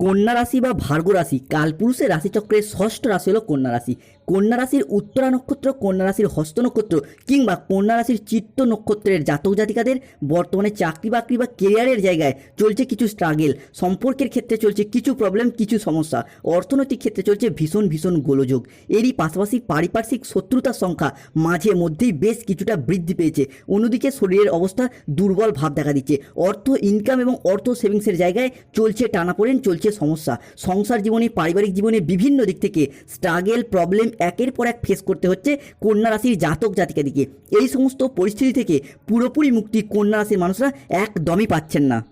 কন্যা রাশি বা ভার্গ রাশি কালপুরুষের রাশিচক্রের ষষ্ঠ রাশি হলো কন্যা রাশি। কন্যা রাশির উত্তরা নক্ষত্র কন্যা রাশির হস্ত নক্ষত্র কিংবা কন্যা রাশির চিত্ত নক্ষত্রের জাতক জাতিকাদের বর্তমানে চাকরি বাকরি বা কেরিয়ারের জায়গায় চলছে কিছু স্ট্রাগেল সম্পর্কের ক্ষেত্রে চলছে কিছু প্রবলেম কিছু সমস্যা। অর্থনৈতিক ক্ষেত্রে চলছে ভীষণ ভীষণ গোলযোগ। এরই পাশাপাশি পারিপার্শ্বিক শত্রুতার সংখ্যা মাঝে মধ্যেই বেশ কিছুটা বৃদ্ধি পেয়েছে। অন্যদিকে শরীরের অবস্থা দুর্বল ভাব দেখা দিচ্ছে। অর্থ ইনকাম এবং অর্থ সেভিংসের জায়গায় চলছে টানাপোড়েন, চলছে সমস্যা। সংসার জীবনে, পারিবারিক জীবনে বিভিন্ন দিক থেকে স্ট্রাগেল প্রবলেম একের পর এক ফেস করতে হচ্ছে কন্যা রাশির জাতক জাতিকাদিকে এই সমস্ত পরিস্থিতি থেকে পুরোপুরি মুক্তি কন্যা রাশির মানুষরা একদমই পাচ্ছেন না।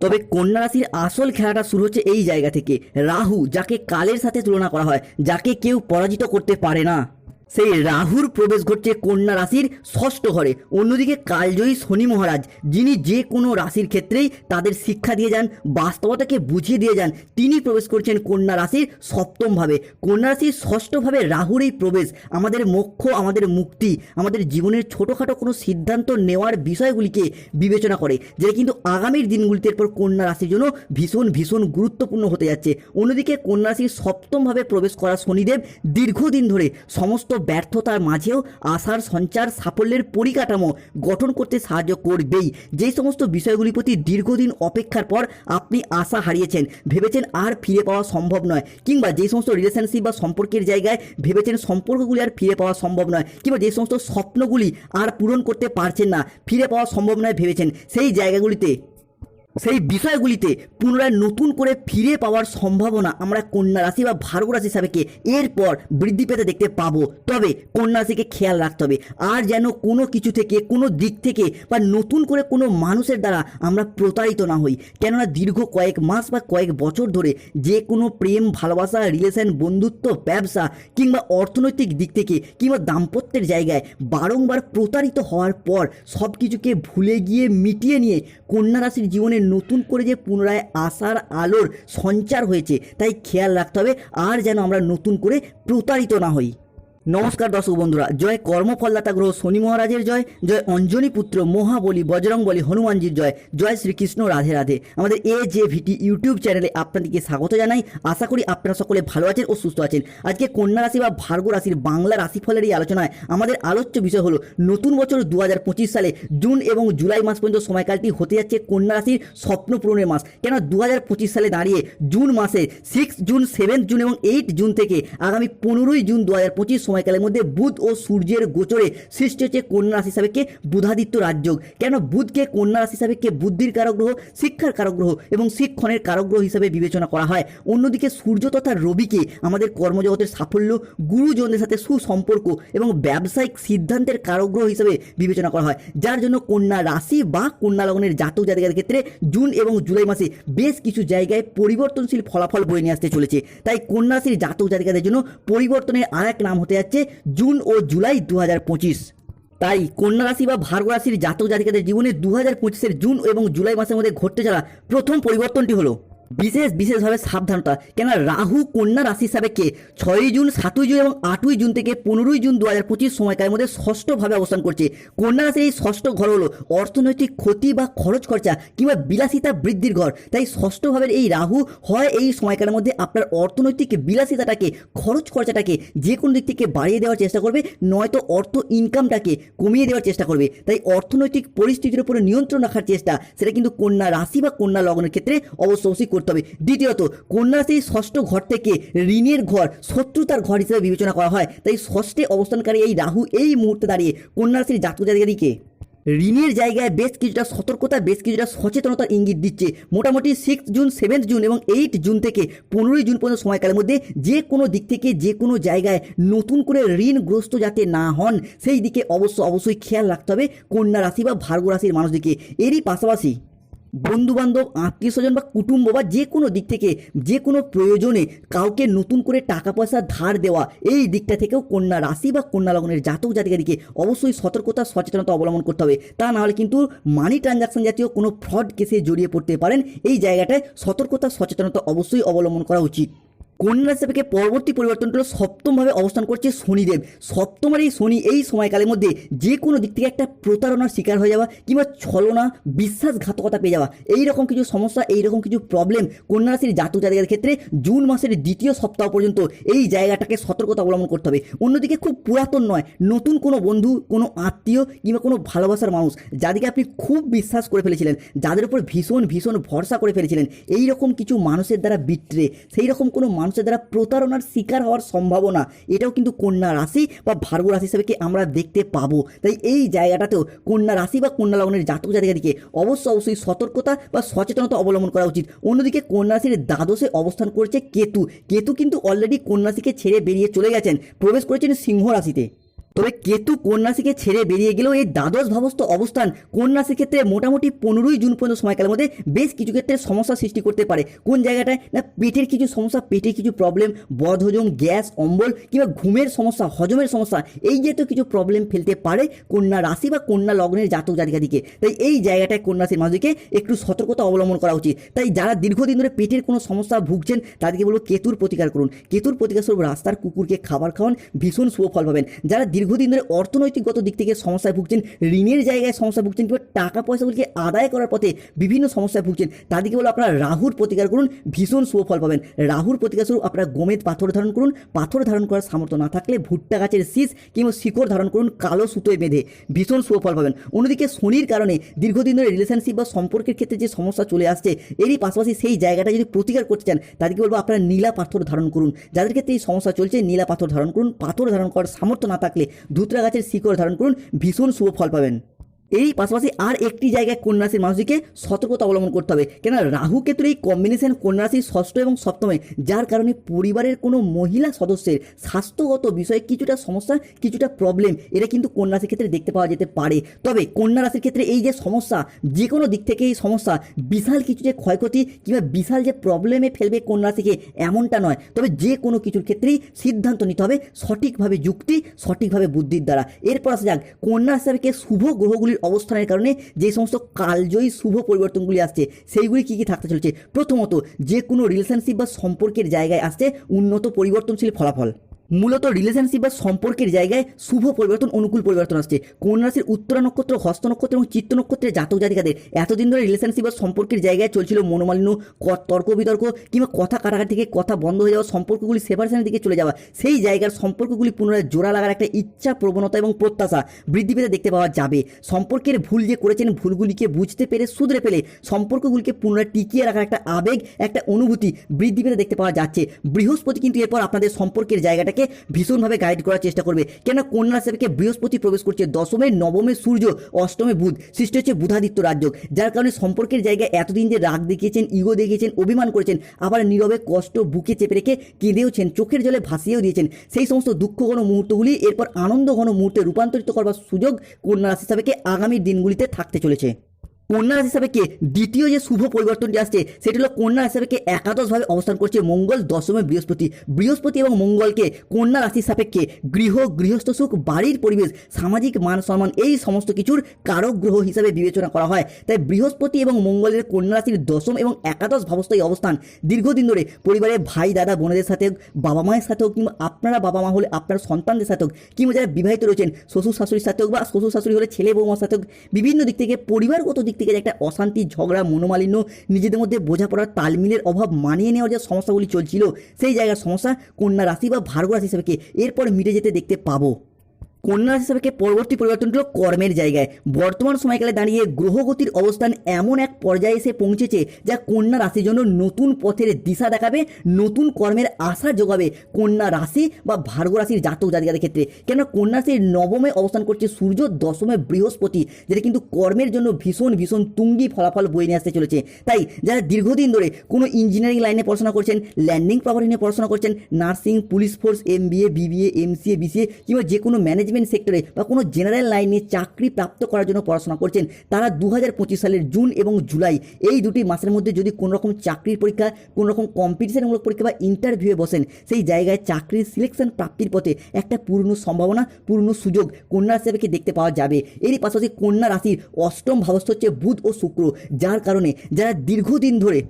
তবে কন্যা রাশির আসল খেলাটা শুরু হচ্ছে এই জায়গা থেকে। রাহু, যাকে কালের সাথে তুলনা করা হয়, যাকে কেউ পরাজিত করতে পারে না। সেই রাহুর প্রবেশ ঘটছে কন্যা রাশির ষষ্ঠ ঘরে। অন্যদিকে কালজয়ী শনি মহারাজ, যিনি যে কোনো রাশির ক্ষেত্রেই তাদের শিক্ষা দিয়ে যান, বাস্তবতাকে বুঝিয়ে দিয়ে যান, তিনি প্রবেশ করছেন কন্যা রাশির সপ্তমভাবে। কন্যা রাশির ষষ্ঠভাবে রাহুর এই প্রবেশ আমাদের মোক্ষ, আমাদের মুক্তি, আমাদের জীবনের ছোটোখাটো কোনো সিদ্ধান্ত নেওয়ার বিষয়গুলিকে বিবেচনা করে, যেটা কিন্তু আগামীর দিনগুলিতে এরপর কন্যা রাশির জন্য ভীষণ ভীষণ গুরুত্বপূর্ণ হতে যাচ্ছে। অন্যদিকে কন্যা রাশির সপ্তমভাবে প্রবেশ করা শনিদেব দীর্ঘদিন ধরে সমস্ত ব্যর্থতার মাঝেও আশার সঞ্চার, সাফল্যের পরিকাঠামো গঠন করতে সাহায্য করবেই। যেই সমস্ত বিষয়গুলির প্রতি দীর্ঘদিন অপেক্ষার পর আপনি আশা হারিয়েছেন, ভেবেছেন আর ফিরে পাওয়া সম্ভব নয়, কিংবা যে সমস্ত রিলেশনশিপ বা সম্পর্কের জায়গায় ভেবেছেন সম্পর্কগুলি আর ফিরে পাওয়া সম্ভব নয়, কিংবা যে সমস্ত স্বপ্নগুলি আর পূরণ করতে পারছেন না, ফিরে পাওয়া সম্ভব নয় ভেবেছেন, সেই জায়গাগুলিতে সেই বিষয়গুলিতে পুনরায় নতুন করে ফিরে পাওয়ার সম্ভাবনা আমরা কন্যা রাশি বা ভার্গ রাশি হিসাবেকে এরপর বৃদ্ধি পেতে দেখতে পাবো। তবে কন্যা রাশিকে খেয়াল রাখতে হবে। আর যেন কোনো কিছু থেকে, কোনো দিক থেকে বা নতুন করে কোনো মানুষের দ্বারা আমরা প্রতারিত না হই। কেননা দীর্ঘ কয়েক মাস বা কয়েক বছর ধরে যে কোনো প্রেম, ভালোবাসা রিলেশন বন্ধুত্ব, ব্যবসা কিংবা অর্থনৈতিক দিক থেকে কিংবা দাম্পত্যের জায়গায় বারংবার প্রতারিত হওয়ার পর সব কিছুকে ভুলে গিয়ে মিটিয়ে নিয়ে কন্যা রাশির জীবনে নতুন করে যে পুনরায় আসার আলোর সঞ্চার হয়েছে, তাই খেয়াল রাখতে হবে। আর যেন আমরা নতুন করে প্রতারিত না হই। নমস্কার দর্শক বন্ধুরা, জয় কর্মফলদাতা গ্রহ শনি মহারাজের জয় জয় অঞ্জনী পুত্র মহাবলী বজরং বলী হনুমানজির জয় জয় শ্রীকৃষ্ণ রাধে রাধে। আমাদের এ যে ভিটি ইউটিউব চ্যানেলে আপনাদেরকে স্বাগত জানাই। আশা করি আপনারা সকলে ভালো আছেন ও সুস্থ আছেন। আজকে কন্যা রাশি বা ভার্গ রাশির বাংলা রাশিফলের এই আলোচনায় আমাদের আলোচ্য বিষয় হলো, নতুন বছর দু হাজার পঁচিশ সালে জুন এবং জুলাই মাস পর্যন্ত সময়কালটি হতে যাচ্ছে কন্যা রাশির স্বপ্ন পূরণের মাস। কেন দু হাজার পঁচিশ সালে দাঁড়িয়ে জুন মাসে সিক্স জুন সেভেন্থ জুন এবং এইট জুন থেকে আগামী পনেরোই জুন দু হাজার পঁচিশ সময়কালের মধ্যে বুধ ও সূর্যের গোচরে সৃষ্টি হচ্ছে কন্যা রাশি হিসাবে কে? বুধাদিত্য রাজযোগ। কেন বুধকে কন্যা রাশি হিসাবে কে? বুদ্ধির কারক গ্রহ শিক্ষার কারক গ্রহ এবং শিক্ষণের কারক গ্রহ হিসাবে বিবেচনা করা হয়। অন্যদিকে সূর্য তথা রবিকে আমাদের কর্মজগতের সাফল্য, গুরুজনদের সাথে সুসম্পর্ক এবং ব্যবসায়িক সিদ্ধান্তের কারক গ্রহ হিসাবে বিবেচনা করা হয়। যার জন্য কন্যা রাশি বা কন্যা লগনের জাতক জাতিকাদের ক্ষেত্রে জুন এবং জুলাই মাসে বেশ কিছু জায়গায় পরিবর্তনশীল ফলাফল বয়ে নিয়ে আসতে চলেছে। তাই কন্যা রাশির জাতক জাতিকাদের জন্য পরিবর্তনের আর এক নাম হতে যাচ্ছে জুন ও জুলাই দু হাজার পঁচিশ। তাই কন্যা রাশি বা ভার্গ রাশির জাতক জাতিকাদের জীবনে দু হাজার জুন এবং জুলাই মাসের মধ্যে ঘটতে চলা প্রথম পরিবর্তনটি হলো। বিশেষ, বিশেষভাবে সাবধানতা। কেন রাহু, কন্যা রাশি কে? ছয়ই জুন, সাতই জুন এবং আটই জুন থেকে পনেরোই জুন দু হাজার পঁচিশ সময়কালের মধ্যে ষষ্ঠভাবে অবস্থান করছে। কন্যা রাশির এই ষষ্ঠ ঘর হলো অর্থনৈতিক ক্ষতি বা খরচ খরচা কিংবা বিলাসিতা বৃদ্ধির ঘর। তাই ষষ্ঠভাবের এই রাহু হয় এই সময়কালের মধ্যে আপনার অর্থনৈতিক বিলাসিতাটাকে, খরচ খরচাটাকে যে কোনো দিক থেকে বাড়িয়ে দেওয়ার চেষ্টা করবে, নয়তো অর্থ ইনকামটাকে কমিয়ে দেওয়ার চেষ্টা করবে। তাই অর্থনৈতিক পরিস্থিতির উপরে নিয়ন্ত্রণ রাখার চেষ্টা, সেটা কিন্তু কন্যা রাশি বা কন্যা লগ্নের ক্ষেত্রে অবশ্য অবশ্যই করতে হবে। দ্বিতীয়ত কন্যা রাশির ষষ্ঠ ঘর থেকে ঋণের ঘর শত্রুতার ঘর হিসেবে বিবেচনা করা হয়। তাই ষষ্ঠে অবস্থানকারী এই রাহু এই মুহূর্তে দাঁড়িয়ে কন্যাশ্রীর জাতক জাতিকাদিকে ঋণের জায়গায় বেশ কিছুটা সতর্কতা, বেশ কিছুটা সচেতনতার ইঙ্গিত দিচ্ছে। মোটামুটি সিক্স জুন সেভেন্থ জুন এবং এইট জুন থেকে পনেরোই জুন পর্যন্ত সময়কালের মধ্যে যে কোনো দিক থেকে, যে কোনো জায়গায় নতুন করে ঋণগ্রস্ত যাতে না হন, সেই দিকে অবশ্য, অবশ্যই খেয়াল রাখতে হবে কন্যা রাশি বা ভার্গ রাশির মানুষদিকে। এরই পাশাপাশি বন্ধু বান্ধব আত্মীয় স্বজন বা কুটুম্ব বা যে কোনো দিক থেকে, যে কোনো প্রয়োজনে কাউকে নতুন করে টাকা পয়সা ধার দেওয়া, এই দিকটা থেকেও কন্যা রাশি বা কন্যা লগ্নের জাতক জাতিকাদিকে অবশ্যই সতর্কতা, সচেতনতা অবলম্বন করতে হবে। তা নাহলে কিন্তু মানি ট্রানজাকশন জাতীয় কোনো ফ্রড কেসে জড়িয়ে পড়তে পারেন। এই জায়গাটায় সতর্কতা, সচেতনতা অবশ্যই অবলম্বন করা উচিত। কন্যা রাশি সাপেক্ষে পরবর্তী পরিবর্তন হলো সপ্তমভাবে অবস্থান করছে? শনিদেব। সপ্তমের এই শনি, এই সময়কালের মধ্যে যে কোনো দিক থেকে একটা প্রতারণার শিকার হয়ে যাওয়া কিংবা ছলনা, বিশ্বাসঘাতকতা পেয়ে যাওয়া এই রকম কিছু সমস্যা এই রকম কিছু প্রবলেম কন্যা রাশির জাতক জাতিকাদের ক্ষেত্রে জুন মাসের দ্বিতীয় সপ্তাহ পর্যন্ত এই জায়গাটাকে সতর্কতা অবলম্বন করতে হবে। অন্যদিকে খুব পুরাতন নয়, নতুন কোনো বন্ধু, কোনো আত্মীয় কিংবা কোনো ভালোবাসার মানুষ যাদেরকে আপনি খুব বিশ্বাস করে ফেলেছিলেন, যাদের উপর ভীষণ ভীষণ ভরসা করে ফেলেছিলেন এই রকম কিছু মানুষের দ্বারা বিট্রে সেই রকম কোনো মানুষের দ্বারা প্রতারণার শিকার হওয়ার সম্ভাবনা, এটাও কিন্তু কন্যা রাশি বা ভার্গ রাশি হিসেবে কি আমরা দেখতে পাবো। তাই এই জায়গাটাতেও কন্যা রাশি বা কন্যা লগ্নের জাতক জাতিকাদিকে অবশ্যই অবশ্যই সতর্কতা বা সচেতনতা অবলম্বন করা উচিত। অন্যদিকে কন্যা রাশির দ্বাদশে অবস্থান করছে কেতু। কেতু কিন্তু অলরেডি কন্যা রাশিকে ছেড়ে বেরিয়ে চলে গেছেন। প্রবেশ করেছেন সিংহ রাশিতে। তবে কেতু কন্যাশিকে ছেড়ে বেরিয়ে গেলেও এই দ্বাদশ ভাবস্থ অবস্থান কন্যাশির ক্ষেত্রে মোটামুটি পনেরোই জুন পর্যন্ত সময়কালের মধ্যে বেশ কিছু ক্ষেত্রে সমস্যা সৃষ্টি করতে পারে। কোন জায়গাটায়? না, পেটের কিছু সমস্যা, পেটের কিছু প্রবলেম বদহজম, গ্যাস, অম্বল কিংবা ঘুমের সমস্যা, হজমের সমস্যা, এই জাতীয় কিছু প্রবলেম ফেলতে পারে কন্যা রাশি বা কন্যা লগ্নের জাতক জাতিকাদিকে। তাই এই জায়গাটায় কন্যা রাশির মানুষকে একটু সতর্কতা অবলম্বন করা উচিত। তাই যারা দীর্ঘদিন ধরে পেটের কোনো সমস্যা ভুগছেন, তাদেরকে বলব কেতুর প্রতিকার করুন। কেতুর প্রতিকার স্বরূপ রাস্তার কুকুরকে খাবার খাওয়ান, ভীষণ শুভ ফল পাবেন। যারা দীর্ঘদিন ধরে অর্থনৈতিকগত দিক থেকে সমস্যায় ভুগছেন, ঋণের জায়গায় সমস্যা ভুগছেন কিংবা টাকা পয়সাগুলিকে আদায় করার পথে বিভিন্ন সমস্যায় ভুগছেন। তাদেরকে বলো আপনারা রাহুর প্রতিকার করুন, ভীষণ শুভ ফল পাবেন। রাহুর প্রতিকার স্বরূপ আপনারা গোমেদ পাথর ধারণ করুন। পাথর ধারণ করার সামর্থ্য না থাকলে ভুট্টা গাছের শীষ কিংবা শিকড় ধারণ করুন, কালো সুতোয় বেঁধে ভীষণ শুভ ফল পাবেন। অন্যদিকে শনির কারণে দীর্ঘদিন ধরে রিলেশনশিপ বা সম্পর্কের ক্ষেত্রে যে সমস্যা চলে আসছে, এরই পাশাপাশি সেই জায়গাটা যদি প্রতিকার করতে চান, তাদেরকে বলব আপনারা নীলা পাথর ধারণ করুন। যাদের ক্ষেত্রে এই সমস্যা চলছে, নীলা পাথর ধারণ করুন। পাথর ধারণ করার সামর্থ্য না থাকলে ধুতরা গাছের শিকড় ধারণ করুন ভীষণ শুভ ফল পাবেন। এই পাশাপাশি আর একটি জায়গায় কন্যা রাশির মানুষটিকে সতর্কতা অবলম্বন করতে হবে। কেন রাহু কেতুর এই কম্বিনেশন কন্যা রাশির ষষ্ঠ এবং সপ্তমে, যার কারণে পরিবারের কোনো মহিলা সদস্যের স্বাস্থ্যগত বিষয়ে কিছুটা সমস্যা, কিছুটা প্রবলেম এটা কিন্তু কন্যা রাশির ক্ষেত্রে দেখতে পাওয়া যেতে পারে। তবে কন্যা রাশির ক্ষেত্রে এই যে সমস্যা যে কোনো দিক থেকে এই সমস্যা, বিশাল কিছু যে ক্ষয়ক্ষতি কিংবা বিশাল যে প্রবলেমে ফেলবে কন্যা রাশিকে এমনটা নয়। তবে যে কোনো কিছুর ক্ষেত্রেই সিদ্ধান্ত নিতে হবে সঠিকভাবে যুক্তি, সঠিকভাবে বুদ্ধির দ্বারা। এরপর আসা যাক কন্যা রাশিকে শুভ গ্রহগুলির অবস্থানের কারণে যে সমস্ত কালজয়ী শুভ পরিবর্তনগুলি আসছে, সেইগুলি কী কী থাকতে চলেছে? প্রথমত, যে কোনো রিলেশনশিপ বা সম্পর্কের জায়গায় আসছে উন্নত পরিবর্তনশীল ফলাফল। মূলত রিলেশনশিপ বা সম্পর্কের জায়গায় শুভ পরিবর্তন, অনুকূল পরিবর্তন আসছে। কন্যা রাশির উত্তরা নক্ষত্র, হস্ত নক্ষত্র এবং চিত্ত নক্ষত্রের জাতক জাতিকাদের? এতদিন ধরে রিলেশনশিপ বা সম্পর্কের জায়গায় চলছিল মনোমালিন্য তর্ক বিতর্ক কিংবা কথা কাটাকাটি থেকে কথা বন্ধ হয়ে যাওয়া, সম্পর্কগুলি সেপারেশনের দিকে চলে যাওয়া। সেই জায়গার সম্পর্কগুলি পুনরায় জোড়া লাগার একটা ইচ্ছা, প্রবণতা এবং প্রত্যাশা বৃদ্ধি পেতে দেখতে পাওয়া যাবে। সম্পর্কের ভুল যে করেছেন, ভুলগুলিকে বুঝতে পেরে, শুধরে পেলে সম্পর্কগুলিকে পুনরায় টিকিয়ে রাখার একটা আবেগ, একটা অনুভূতি বৃদ্ধি পেতে দেখতে পাওয়া যাচ্ছে। বৃহস্পতি কিন্তু এরপর আপনাদের সম্পর্কের জায়গাটাকে ভীষণভাবে গাইড করার চেষ্টা করবে। কেন কন্যা রাশিকে বৃহস্পতি প্রবেশ করছে দশমে, নবমে সূর্য, অষ্টমে বুধ। সৃষ্টি হচ্ছে বুধাদিত্য রাজ্য যার কারণে সম্পর্কের জায়গায় এতদিন যে রাগ দেখিয়েছেন ইগো দেখিয়েছেন, অভিমান করেছেন, আবার নীরবে কষ্ট বুকে চেপে রেখে কেঁদেওছেন চোখের জলে ভাসিয়েও দিয়েছেন। সেই সমস্ত দুঃখ ঘন মুহূর্তগুলি এরপর আনন্দ ঘন মুহূর্তে রূপান্তরিত করবার সুযোগ কন্যা রাশি হিসাবে আগামী দিনগুলিতে থাকতে চলেছে। কন্যা রাশি কে? দ্বিতীয় যে শুভ পরিবর্তনটি আসছে, সেটি হলো কন্যা রাশি একাদশভাবে অবস্থান করছে মঙ্গল, দশমে বৃহস্পতি। বৃহস্পতি এবং মঙ্গলকে কন্যা রাশির সাপেক্ষে গৃহ, গৃহস্থ সুখ, বাড়ির পরিবেশ, সামাজিক মান সম্মান, এই সমস্ত কিছুর কারক গ্রহ হিসাবে বিবেচনা করা হয়। তাই বৃহস্পতি এবং মঙ্গলের কন্যা রাশির দশম এবং একাদশ ভাবস্থায় অবস্থান। দীর্ঘদিন ধরে পরিবারের ভাই, দাদা, বোনেদের সাথে বাবা মায়ের সাথে হোক, কিংবা আপনারা বাবা মা হলে আপনার সন্তানদের সাথে হোক, কিংবা যারা বিবাহিত রয়েছেন, শ্বশুর শাশুড়ির সাথে হোক বা শ্বশুর শাশুড়ি হলে ছেলে বৌমার সাথে হোক, বিভিন্ন দিক থেকে পরিবারগত দিক থেকে যে একটা অশান্তি, ঝগড়া, মনোমালিন্য নিজেদের মধ্যে বোঝাপড়ার তালমিলের অভাব মানিয়ে নেওয়ার যে সমস্যাগুলি চলছিল, সেই জায়গার সমস্যা কন্যা রাশি বা ভার্গ রাশি হিসেবে এরপর মিটে যেতে দেখতে পাবো। কন্যা রাশি হিসাবে পরবর্তী পরিবর্তন হলো কর্মের জায়গায়। বর্তমান সময়কালে দাঁড়িয়ে গ্রহগতির অবস্থান এমন এক পর্যায়ে এসে পৌঁছেছে, যা কন্যা রাশির জন্য নতুন পথের দিশা দেখাবে, নতুন কর্মের আশা যোগাবে কন্যা রাশি বা ভার্গ রাশির জাতক জাতিকাদের ক্ষেত্রে। কেন কন্যা রাশির নবমে অবস্থান করছে সূর্য, দশমে বৃহস্পতি, যেটা কিন্তু কর্মের জন্য ভীষণ ভীষণ তুঙ্গি ফলাফল বয়ে নিয়ে আসতে চলেছে। তাই যারা দীর্ঘদিন ধরে কোনো ইঞ্জিনিয়ারিং লাইনে পড়াশোনা করছেন ল্যান্ডিং প্রপার্টি নিয়ে পড়াশোনা করছেন nursing police force MBA BBA MCA BCA কিংবা যে কোনো ম্যানেজমেন্ট সেক্টরে বা কোনো জেনারেল লাইনে চাকরি প্রাপ্ত করার জন্য পড়াশোনা করছেন, তারা দু হাজার পঁচিশ সালের জুন এবং জুলাই, এই দুটি মাসের মধ্যে যদি কোনো রকম চাকরির পরীক্ষা কোনো রকম কম্পিটিশনমূলক পরীক্ষা বা ইন্টারভিউয়ে বসেন, সেই জায়গায় চাকরির সিলেকশন প্রাপ্তির পথে একটা পূর্ণ সম্ভাবনা পূর্ণ সুযোগ কন্যা রাশিকে দেখতে পাওয়া যাবে? এরই পাশাপাশি কন্যা রাশির অষ্টম ভাবস্থ হচ্ছে বুধ ও শুক্র, যার কারণে যারা দীর্ঘদিন ধরে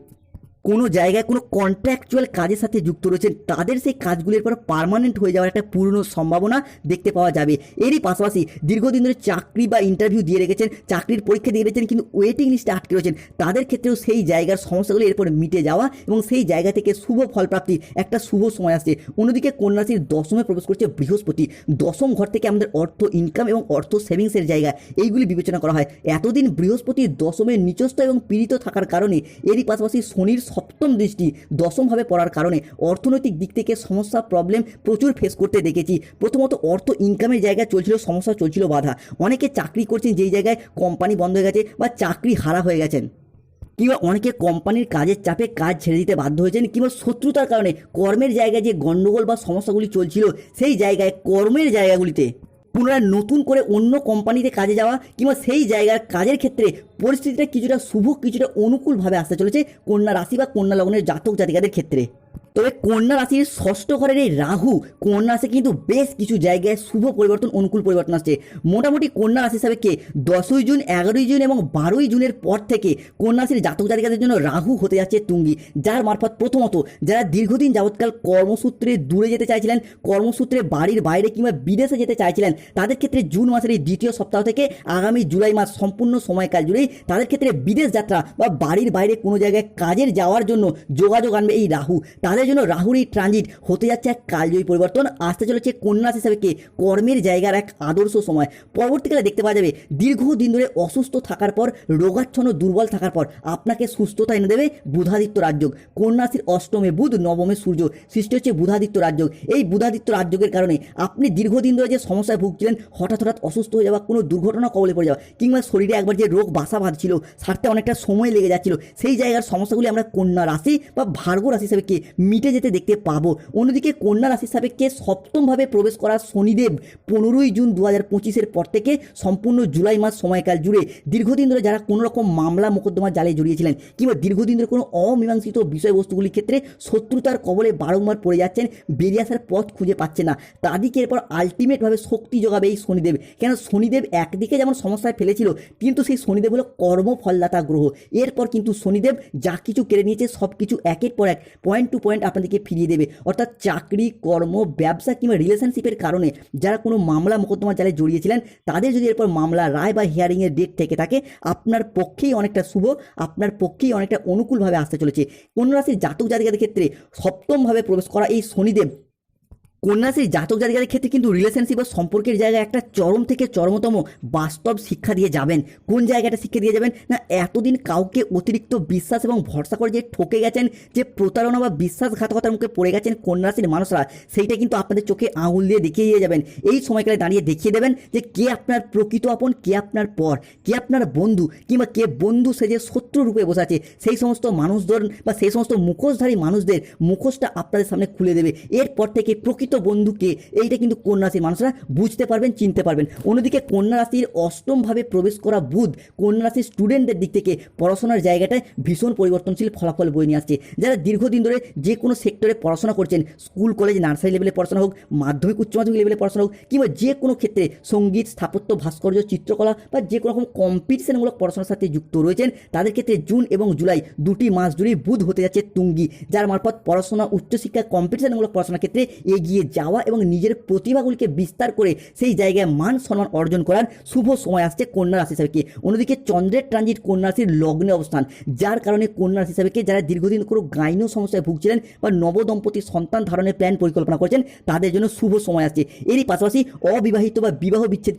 কোনো জায়গায় কোনো কন্ট্রাকচুয়াল কাজের সাথে যুক্ত রয়েছেন, তাদের সেই কাজগুলির পর পার্মানেন্ট হয়ে যাওয়ার একটা পূর্ণ সম্ভাবনা দেখতে পাওয়া যাবে। এরই পাশাপাশি দীর্ঘদিন ধরে চাকরি বা ইন্টারভিউ দিয়ে রেখেছেন, চাকরির পরীক্ষা দিয়ে রেখেছেন, কিন্তু ওয়েটিং লিস্টে আটকে রয়েছেন। তাদের ক্ষেত্রেও সেই জায়গার সমস্যাগুলো এরপর মিটে যাওয়া এবং সেই জায়গা থেকে শুভ ফলপ্রাপ্তি একটা শুভ সময় আসছে। অন্যদিকে কন্যাশ্রীর দশমে প্রবেশ করছে বৃহস্পতি। দশম ঘর থেকে আমাদের অর্থ ইনকাম এবং অর্থ সেভিংসের জায়গা, এইগুলি বিবেচনা করা হয়। এতদিন বৃহস্পতি দশমের নিচস্থ এবং পীড়িত থাকার কারণে এরই পাশাপাশি শনির সপ্তম দৃষ্টি দশমভাবে পড়ার কারণে অর্থনৈতিক দিক থেকে সমস্যা প্রবলেম প্রচুর ফেস করতে দেখেছি। প্রথমত অর্থ ইনকামের জায়গায় চলছিল, সমস্যা চলছিল বাধা। অনেকে চাকরি করছেন যেই জায়গায় কোম্পানি বন্ধ হয়ে গেছে বা চাকরি হারা হয়ে গেছেন। কিংবা অনেকে কোম্পানির কাজের চাপে কাজ ছেড়ে দিতে বাধ্য হয়েছেন কিংবা শত্রুতার কারণে কর্মের জায়গায় যে গণ্ডগোল বা সমস্যাগুলি চলছিল, সেই জায়গায়, কর্মের জায়গাগুলিতে পুনরায় নতুন করে অন্য কোম্পানিতে কাজে যাওয়া কিংবা সেই জায়গার কাজের ক্ষেত্রে পরিস্থিতিটা কিছুটা শুভ, কিছুটা অনুকূলভাবে আসতে চলেছে কন্যা রাশি বা কন্যা লগ্নের জাতক জাতিকাদের ক্ষেত্রে। তবে কন্যা রাশির ষষ্ঠ ঘরের এই রাহু, কন্যা রাশি কিন্তু বেশ কিছু জায়গায় শুভ পরিবর্তন, অনুকূল পরিবর্তন আসছে। মোটামুটি কন্যা রাশি হিসাবে কে? দশই জুন, এগারোই জুন এবং বারোই জুনের পর থেকে কন্যা রাশির জাতক জাতিকাদের জন্য রাহু হতে যাচ্ছে তুঙ্গি, যার মারফত প্রথমত যারা দীর্ঘদিন যাবৎকাল কর্মসূত্রে দূরে যেতে চাইছিলেন, কর্মসূত্রে বাড়ির বাইরে কিংবা বিদেশে যেতে চাইছিলেন, তাদের ক্ষেত্রে জুন মাসের এই দ্বিতীয় সপ্তাহ থেকে আগামী জুলাই মাস সম্পূর্ণ সময়কাল জুড়েই তাদের ক্ষেত্রে বিদেশ যাত্রা বা বাড়ির বাইরে কোনো জায়গায় কাজের যাওয়ার জন্য যোগাযোগ আনবে এই রাহু। তাদের জন্য রাহুর এই ট্রানজিট হতে যাচ্ছে এক কালজয়ী পরিবর্তন। আসতে চলেছে কন্যা হিসাবে কে কর্মের জায়গার এক আদর্শ সময়। পরবর্তীকালে দেখতে পাওয়া যাবে, দীর্ঘদিন ধরে অসুস্থ থাকার পর, রোগাচ্ছন্ন দুর্বল থাকার পর আপনাকে সুস্থতা এনে দেবে বুধাদিত্য রাজযোগ। কন্যা রাশির অষ্টমে বুধ, নবমে সূর্য সৃষ্টি হচ্ছে বুধাদিত্য রাজযোগ। এই বুধাদিত্য রাজযোগের কারণে আপনি দীর্ঘদিন ধরে যে সমস্যায় ভুগছিলেন, হঠাৎ হঠাৎ অসুস্থ হয়ে যাওয়া, কোনো দুর্ঘটনা কবলে পড়ে যাওয়া, কিংবা শরীরে একবার যে রোগ বাসা বাঁধছিল সারতে অনেকটা সময় লেগে যাচ্ছিল। সেই জায়গার সমস্যাগুলি আমরা কন্যা রাশি বা ভার্গ রাশি কে মিটে যেতে দেখতে পাবো। অন্যদিকে কন্যা রাশি কে সপ্তমভাবে প্রবেশ করা শনিদেব পনেরোই জুন দু হাজার পঁচিশের পর থেকে সম্পূর্ণ জুলাই মাস সময়কাল জুড়ে দীর্ঘদিন ধরে যারা কোনো রকম মামলা মোকদ্দমা জালে জড়িয়েছিলেন কিংবা দীর্ঘদিন ধরে কোনো অমীমাংসিত বিষয়বস্তুগুলির ক্ষেত্রে শত্রুতার কবলে বারংবার পড়ে যাচ্ছেন, বেরিয়ে আসার পথ খুঁজে পাচ্ছে না। তাদেরকে এরপর আলটিমেটভাবে শক্তি যোগাবে এই শনিদেব। কেন শনিদেব একদিকে যেমন সমস্যায় ফেলেছিল, কিন্তু সেই শনিদেব হলো কর্মফলদাতা গ্রহ। এরপর কিন্তু শনিদেব যা কিছু কেড়ে নিয়েছে, সব কিছু একের পর এক পয়েন্ট টু পয়েন্ট আপনাদেরকে ফিরিয়ে দেবে। অর্থাৎ চাকরি, কর্ম, ব্যবসা কিংবা রিলেশনশিপের কারণে যারা কোনো মামলা মোকদ্দমা জালে জড়িয়েছিলেন, তাদের যদি এরপর মামলা, রায় বা হিয়ারিংয়ের ডেট থেকে থাকে, আপনার পক্ষেই অনেকটা শুভ, আপনার পক্ষেই অনেকটা অনুকূলভাবে আসতে চলেছে। কোন রাশির জাতক জাতিকাদের ক্ষেত্রে সপ্তমভাবে প্রবেশ করা এই শনিদেব কন্যাশ্রী জাতক জাতিকাদের ক্ষেত্রে কিন্তু রিলেশনশিপ বা সম্পর্কের জায়গায় একটা চরম থেকে চরমতম বাস্তব শিক্ষা দিয়ে যাবেন। কোন জায়গাটা শিক্ষা দিয়ে যাবেন? না, এতদিন কাউকে অতিরিক্ত বিশ্বাস এবং ভরসা করে যে ঠকে গেছেন, যে প্রতারণা বা বিশ্বাসঘাতকতার মুখে পড়ে গেছেন কন্যাশ্রীর মানুষরা, সেইটা কিন্তু আপনাদের চোখে আঙুল দিয়ে দেখিয়ে দিয়ে যাবেন। এই সময়কালে দাঁড়িয়ে দেখিয়ে দেবেন যে কে আপনার প্রকৃত আপন, কে আপনার পর, কে আপনার বন্ধু কিংবা কে বন্ধু সে যে শত্রু রূপে বসে আছে, সেই সমস্ত মানুষ মানুষদের বা সেই সমস্ত মুখোশধারী মানুষদের মুখোশটা আপনাদের সামনে খুলে দেবে। এরপর থেকে প্রকৃত বন্ধুকে এইটা কিন্তু কন্যা রাশির মানুষরা বুঝতে পারবেন, চিনতে পারবেন। অন্যদিকে কন্যা রাশির অষ্টমভাবে প্রবেশ করা বুধ কন্যা রাশির স্টুডেন্টদের দিক থেকে পড়াশোনার জায়গাটায় ভীষণ পরিবর্তনশীল ফলাফল বয়ে নিয়ে আসছে। যারা দীর্ঘদিন ধরে যে কোনো সেক্টরে পড়াশোনা করছেন স্কুল কলেজ নার্সারি লেভেলে পড়াশোনা হোক, মাধ্যমিক, উচ্চ মাধ্যমিক লেভেলে পড়াশোনা হোক, কিংবা যে কোনো ক্ষেত্রে সংগীত, স্থাপত্য, ভাস্কর্য, চিত্রকলা বা যে কোনো রকম কম্পিটিশনমূলক পড়াশোনার সাথে যুক্ত রয়েছেন, তাদের ক্ষেত্রে জুন এবং জুলাই দুটি মাস জুড়েই বুধ হতে যাচ্ছে তুঙ্গি, যার মারফত পড়াশোনা উচ্চশিক্ষা কম্পিটিশনমূলক পড়াশোনার ক্ষেত্রে এগিয়ে যাওয়া এবং নিজের প্রতিভাগুলিকে বিস্তার করে সেই জায়গায় মান সম্মান অর্জন করার শুভ সময় আসছে কন্যা রাশি হিসাবে অন্যদিকে চন্দ্রের ট্রানজিট কন্যা রাশির লগ্নে অবস্থান। যার কারণে কন্যা রাশি হিসাবে যারা দীর্ঘদিন কোনো গাইন সমস্যায় ভুগছিলেন বা নবদম্পতি সন্তান ধারণের প্ল্যান পরিকল্পনা করছেন, তাদের জন্য শুভ সময় আসছে। এরই পাশাপাশি অবিবাহিত বা বিবাহ বিচ্ছেদকে